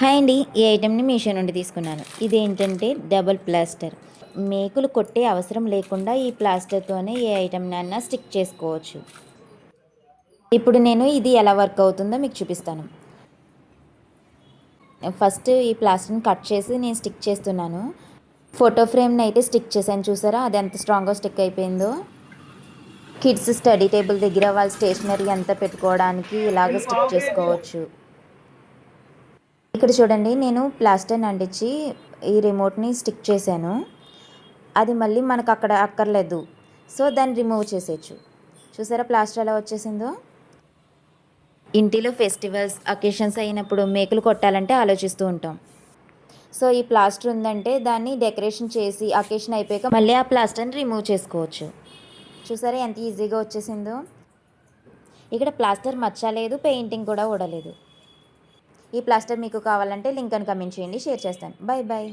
Hi అండి ఈ ఐటెంని మీషో నుండి తీసుకున్నాను. ఇది ఏంటంటే డబుల్ ప్లాస్టర్ మేకులు కొట్టే అవసరం లేకుండా ఈ ప్లాస్టర్తోనే ఏ ఐటెంనైనా స్టిక్ చేసుకోవచ్చు. ఇప్పుడు నేను ఇది ఎలా వర్క్ అవుతుందో మీకు చూపిస్తాను. ఫస్ట్ ఈ ప్లాస్టర్ని కట్ చేసి నేను స్టిక్ చేస్తున్నాను. ఫోటో ఫ్రేమ్ని అయితే స్టిక్ చేశాను చూసారా? అది ఎంత స్ట్రాంగ్గా స్టిక్ అయిపోయిందో. కిడ్స్ స్టడీ టేబుల్ దగ్గర వాళ్ళ స్టేషనరీ అంతా పెట్టుకోవడానికి ఇలాగ స్టిక్ చేసుకోవచ్చు. ఇక్కడ చూడండి నేను ప్లాస్టర్ని అంటించి ఈ రిమోట్ని స్టిక్ చేశాను. అది మళ్ళీ మనకు అక్కడ అక్కర్లేదు. సో దాన్ని రిమూవ్ చేసేయచ్చు. చూసారా ప్లాస్టర్ ఎలా వచ్చేసిందో? ఇంటిలో ఫెస్టివల్స్ అకేషన్స్ అయినప్పుడు మేకులు కొట్టాలంటే ఆలోచిస్తూ ఉంటాం. సో ఈ ప్లాస్టర్ ఉందంటే దాన్ని డెకరేషన్ చేసి అకేషన్ అయిపోయాక మళ్ళీ ఆ ప్లాస్టర్ని రిమూవ్ చేసుకోవచ్చు. చూసారా ఎంత ఈజీగా వచ్చేసిందో? ఇక్కడ ప్లాస్టర్ మచ్చలేదు పెయింటింగ్ కూడా ఊడలేదు. ఈ ప్లాస్టర్ మీకు కావాలంటే లింక్ అని కమెంట్ చేయండి షేర్ చేస్తాను. Bye bye